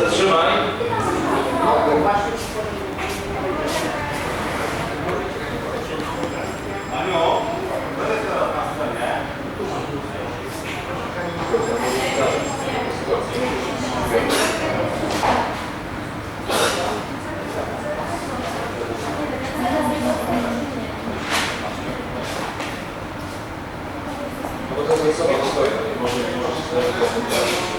Zatrzymaj. Anioł, to no jest teraz na scenie. Bo to jest sobie dostojne, nie może nie masz.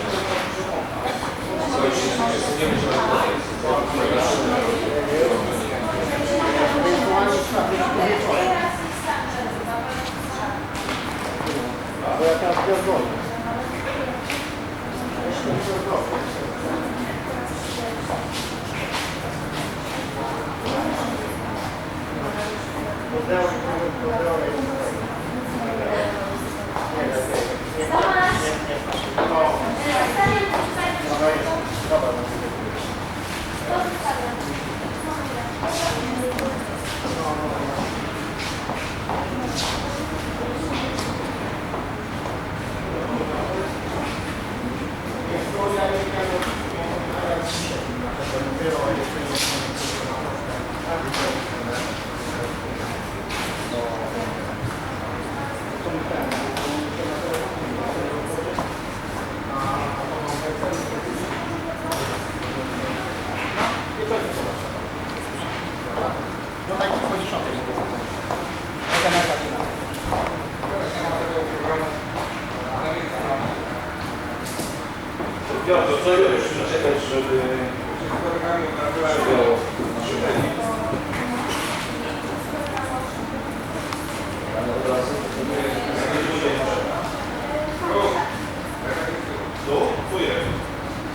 Bo ja Piotr, co już czekać, żeby.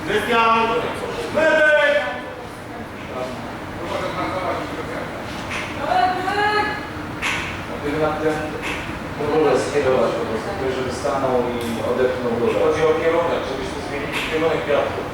Krystian! Na tym w ogóle skierować po prostu, żeby stanął i odepchnął górę. Chodzi o kierunek, żebyśmy zmienili kierunek